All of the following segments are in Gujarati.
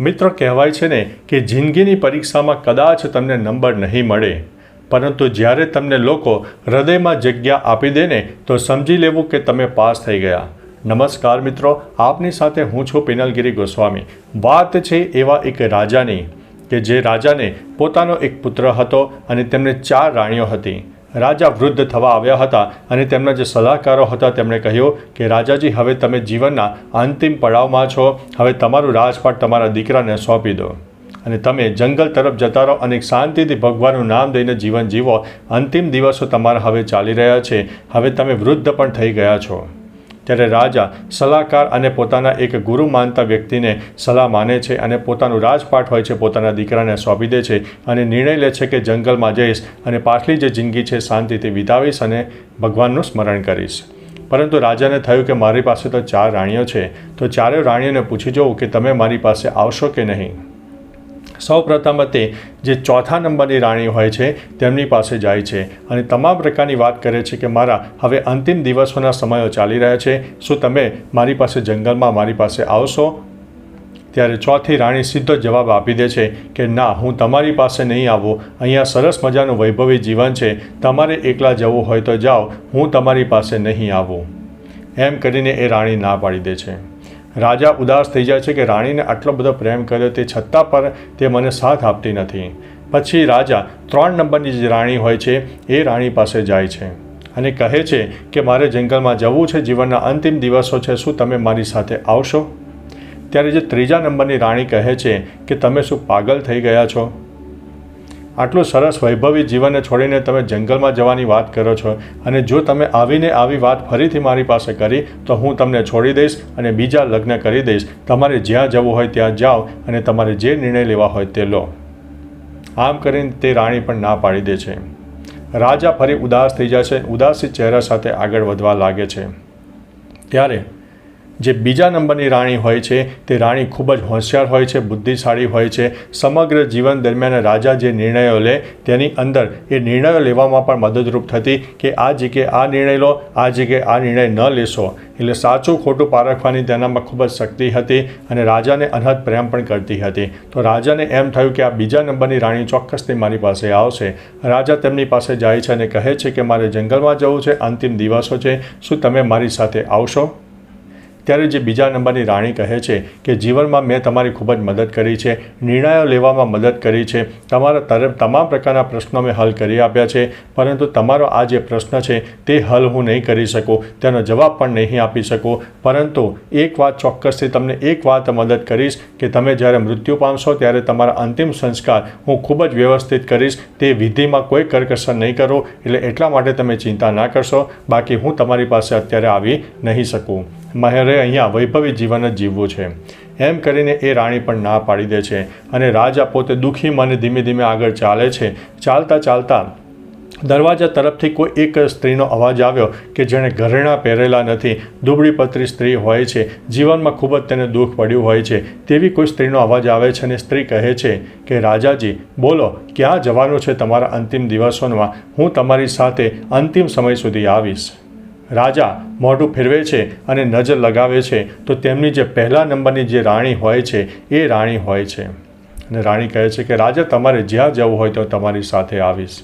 મિત્રો કહેવાય છે ને કે જિંદગીની પરીક્ષામાં કદાચ તમને નંબર નહીં મળે. પરંતુ જ્યારે તમને લોકો હૃદયમાં જગ્યા આપી દે ને, તો સમજી લેવું કે તમે પાસ થઈ ગયા. નમસ્કાર મિત્રો, આપની સાથે હું છું પિનલગીરી ગોસ્વામી. વાત છે એવા એક રાજાની, કે જે રાજાને પોતાનો એક પુત્ર હતો અને તેમને ચાર રાણીઓ હતી. રાજા વૃદ્ધ થવા આવ્યા હતા અને તેમના જે સલાહકારો હતા, તેમણે કહ્યું કે, રાજાજી, હવે તમે જીવનના અંતિમ પડાવમાં છો. હવે તમારું રાજપાટ તમારા દીકરાને સોંપી દો અને તમે જંગલ તરફ જતા રહો અને શાંતિથી ભગવાનનું નામ દઈને જીવન જીવો. અંતિમ દિવસો તમારા હવે ચાલી રહ્યા છે. હવે તમે વૃદ્ધ પણ થઈ ગયા છો. ત્યારે રાજા સલાહકાર અને પોતાના એક ગુરુ માનતા વ્યક્તિને સલાહ માને છે અને પોતાનું રાજપાટ હોય છે, પોતાના દીકરાને સોંપી દે છે અને નિર્ણય લે છે કે જંગલમાં જઈશ અને પાછલી જે જિંદગી છે શાંતિથી વિતાવીશ અને ભગવાનનું સ્મરણ કરીશ. પરંતુ રાજાને થયું કે મારી પાસે તો ચાર રાણીઓ છે, તો ચારેય રાણીઓને પૂછી જોઉં કે તમે મારી પાસે આવશો કે નહીં? સૌ પ્રથમ તે જે ચોથા નંબરની રાણી હોય છે, તેમની પાસે જાય છે અને તમામ પ્રકારની વાત કરે છે કે મારા હવે અંતિમ દિવસોના સમયો ચાલી રહ્યા છે, શું તમે મારી પાસે જંગલમાં મારી પાસે આવશો? ત્યારે ચોથી રાણી સીધો જવાબ આપી દે છે કે ના, હું તમારી પાસે નહીં આવું. અહીંયા સરસ મજાનું વૈભવી જીવન છે. તમારે એકલા જવું હોય તો જાઓ, હું તમારી પાસે નહીં આવું. એમ કરીને એ રાણી ના પાડી દે છે. રાજા ઉદાસ થઈ જાય છે કે રાણીને આટલો બધો પ્રેમ કર્યો તે છતાં પર તે મને સાથ આપતી નથી. પછી રાજા ત્રણ નંબરની જે રાણી હોય છે, એ રાણી પાસે જાય છે અને કહે છે કે મારે જંગલમાં જવું છે, જીવનના અંતિમ દિવસો છે, શું તમે મારી સાથે આવશો? ત્યારે જે ત્રીજા નંબરની રાણી કહે છે કે તમે શું પાગલ થઈ ગયા છો? આટલું સરસ વૈભવી જીવનને છોડીને તમે જંગલમાં જવાની વાત કરો છો અને જો તમે આવીને આવી વાત ફરીથી મારી પાસે કરી, તો હું તમને છોડી દઈશ અને બીજા લગ્ન કરી દઈશ. તમારે જ્યાં જવું હોય ત્યાં જાઓ અને તમારે જે નિર્ણય લેવા હોય તે લો. આમ કરીને તે રાણી પણ ના પાડી દે છે. રાજા ફરી ઉદાસ થઈ જાય છે. ઉદાસી ચહેરા સાથે આગળ વધવા લાગે છે. ત્યારે જે બીજા નંબરની રાણી હોય છે, તે રાણી ખૂબ જ હોશિયાર હોય છે, બુદ્ધિશાળી હોય છે. સમગ્ર જીવન દરમિયાન રાજા જે નિર્ણયો લે, તેની અંદર એ નિર્ણયો લેવામાં પણ મદદરૂપ થતી કે આ જગ્યાએ આ નિર્ણય લો, આ જગ્યાએ આ નિર્ણય ન લેશો. એટલે સાચું ખોટું પારખવાની તેનામાં ખૂબ જ શક્તિ હતી અને રાજાને અનહદ પ્રેમ પણ કરતી હતી. તો રાજાને એમ થયું કે આ બીજા નંબરની રાણી ચોક્કસથી મારી પાસે આવશે. રાજા તેમની પાસે જાય છે અને કહે છે કે મારે જંગલમાં જવું છે, અંતિમ દિવસો છે. શું તમે મારી સાથે આવશો? ત્યારે જે બીજા નંબરની રાણી કહે છે કે જીવનમાં મેં તમારી ખૂબ જ મદદ કરી છે, નિર્ણયો લેવામાં મદદ કરી છે, તમારા તરફ તમામ પ્રકારના પ્રશ્નો મેં હલ કરી આપ્યા છે, પરંતુ તમારો આ જે પ્રશ્ન છે તે હલ હું નહીં કરી શકું, તેનો જવાબ પણ નહીં આપી શકું. પરંતુ એક વાત ચોક્કસથી તમને એક વાત મદદ કરીશ કે તમે જ્યારે મૃત્યુ પામશો ત્યારે તમારા અંતિમ સંસ્કાર હું ખૂબ જ વ્યવસ્થિત કરીશ, તે વિધિમાં કોઈ કરકસર નહીં કરો, એટલે એટલા માટે તમે ચિંતા ના કરશો. બાકી હું તમારી પાસે અત્યારે આવી નહીં શકું. મારે અહીંયા વૈભવી જીવન જ જીવવું છે. એમ કરીને એ રાણી પણ ના પાડી દે છે અને રાજા પોતે દુઃખી મને ધીમે ધીમે આગળ ચાલે છે. ચાલતા ચાલતા દરવાજા તરફથી કોઈ એક સ્ત્રીનો અવાજ આવ્યો કે જેણે ઘરેણાં પહેરેલા નથી. દુબળી પતરી સ્ત્રી હોય છે. જીવનમાં ખૂબ જ તેને દુઃખ પડ્યું હોય છે. તેવી કોઈ સ્ત્રીનો અવાજ આવે છે અને સ્ત્રી કહે છે કે, રાજાજી, બોલો, ક્યાં જવાનું છે તમારા અંતિમ દિવસોમાં? હું તમારી સાથે અંતિમ સમય સુધી આવીશ. રાજા મોઢું ફેરવે છે અને નજર લગાવે છે, તો તેમની જે પહેલા નંબરની જે રાણી હોય છે, એ રાણી હોય છે. અને રાણી કહે છે કે, રાજા, તમારે જ્યાં જવું હોય તો તમારી સાથે આવીશ.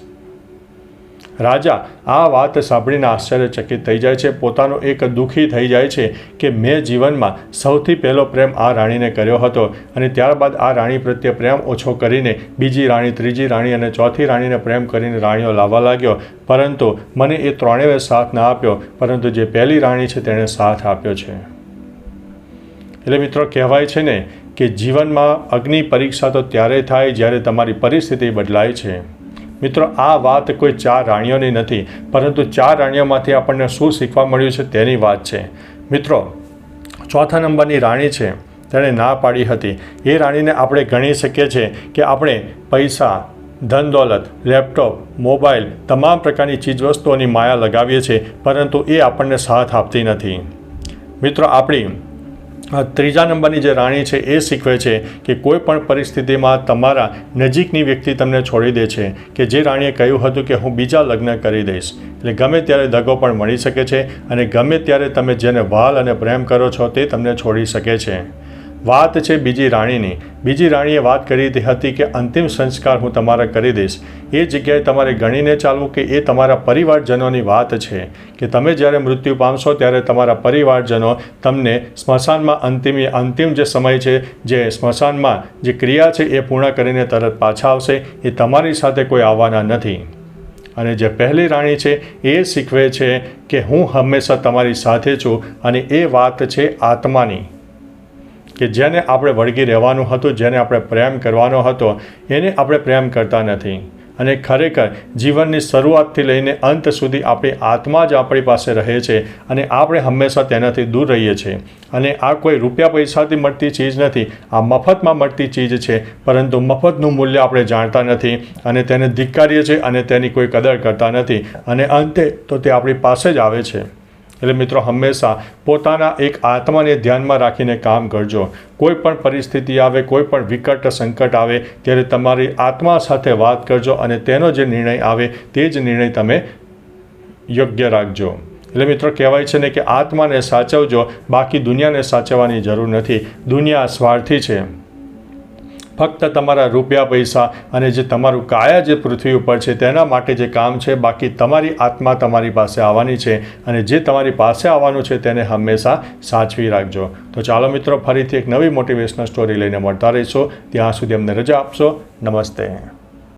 રાજા આ વાત સાંભળીને આશ્ચર્યચકિત થઈ જાય છે. પોતાનો એક દુઃખી થઈ જાય છે કે મેં જીવનમાં સૌથી પહેલો પ્રેમ આ રાણીને કર્યો હતો અને ત્યારબાદ આ રાણી પ્રત્યે પ્રેમ ઓછો કરીને બીજી રાણી, ત્રીજી રાણી અને ચોથી રાણીને પ્રેમ કરીને રાણીઓ લાવવા લાગ્યો. પરંતુ મને એ ત્રણેય સાથ ના આપ્યો, પરંતુ જે પહેલી રાણી છે તેણે સાથ આપ્યો છે. એટલે મિત્રો કહેવાય છે ને કે જીવનમાં અગ્નિ પરીક્ષા તો ત્યારે થાય જ્યારે તમારી પરિસ્થિતિ બદલાય છે. મિત્રો, આ વાત કોઈ ચાર રાણીઓની નથી, પરંતુ ચાર રાણીઓમાંથી આપણને શું શીખવા મળ્યું છે તેની વાત છે. મિત્રો, ચોથા નંબરની રાણી છે, તેણે ના પાડી હતી. એ રાણીને આપણે ગણી શકીએ છીએ કે આપણે પૈસા ધન દોલત લેપટોપ, મોબાઈલ, તમામ પ્રકારની ચીજવસ્તુઓની માયા લગાવીએ છીએ, પરંતુ એ આપણને સાથ આપતી નથી. મિત્રો, આપણી ત્રીજા નંબરની જે રાણી છે એ શીખવે છે કે કોઈ પણ પરિસ્થિતિમાં તમારા નજીકની વ્યક્તિ તમને છોડી દે છે કે જે રાણીએ કહ્યું હતું કે હું બીજા લગ્ન કરી દઈશ. એટલે ગમે ત્યારે દગો પણ મળી શકે છે અને ગમે ત્યારે તમે જેને વાલ અને પ્રેમ કરો છો તે તમને છોડી શકે છે. વાત છે બીજી રાણીની. બીજી રાણીએ વાત કરી હતી કે અંતિમ સંસ્કાર હું તમારા કરી દઈશ. એ જગ્યાએ તમારે ગણીને ચાલવું કે એ તમારા પરિવારજનોની વાત છે? કે તમે જ્યારે મૃત્યુ પામશો ત્યારે તમારા પરિવારજનો તમને સ્મશાનમાં અંતિમ અંતિમ જે સમય છે, જે સ્મશાનમાં જે ક્રિયા છે એ પૂર્ણ કરીને તરત પાછા આવશે, એ તમારી સાથે કોઈ આવવાના નથી. અને જે પહેલી રાણી છે એ શીખવે છે કે હું હંમેશા તમારી સાથે છું અને એ વાત છે આત્માની. કે જેને આપણે વળગી રહેવાનું હતું, જેને આપણે પ્રેમ કરવાનો હતો, એને આપણે પ્રેમ કરતા નથી. અને ખરેખર જીવનની શરૂઆતથી લઈને અંત સુધી આપણી આત્મા જ આપણી પાસે રહે છે અને આપણે હંમેશા તેનાથી દૂર રહીએ છીએ. અને આ કોઈ રૂપિયા પૈસાથી મળતી ચીજ નથી, આ મફતમાં મળતી ચીજ છે, પરંતુ મફતનું મૂલ્ય આપણે જાણતા નથી અને તેને ધિક્કારીએ છીએ અને તેની કોઈ કદર કરતા નથી. અને અંતે તો તે આપણી પાસે જ આવે છે. એટલે મિત્રો, હંમેશા પોતાના એક આત્માને ધ્યાનમાં રાખીને કામ કરજો. કોઈ પણ પરિસ્થિતિ આવે, કોઈ પણ વિકટ સંકટ આવે, ત્યારે તમારી આત્મા સાથે વાત કરજો અને તેનો જે નિર્ણય આવે, તે જ નિર્ણય તમે યોગ્ય રાખજો. એટલે મિત્રો, કહેવાય છે ને કે આત્માને સાચવજો, બાકી દુનિયાને સાચવવાની જરૂર નથી. દુનિયા સ્વાર્થી છે. ફક્ત તમારા રૂપિયા, પૈસા અને જે તમારું કાયા જે પૃથ્વી ઉપર છે, તેના માટે જે કામ છે, બાકી તમારી આત્મા તમારી પાસે આવવાની છે અને જે તમારી પાસે આવવાનું છે, તેને હંમેશા સાચવી રાખજો. તો ચાલો મિત્રો, ફરીથી એક નવી મોટિવેશનલ સ્ટોરી લઈને મળતા રહીશું. ત્યાં સુધી અમને રજા આપશો. નમસ્તે.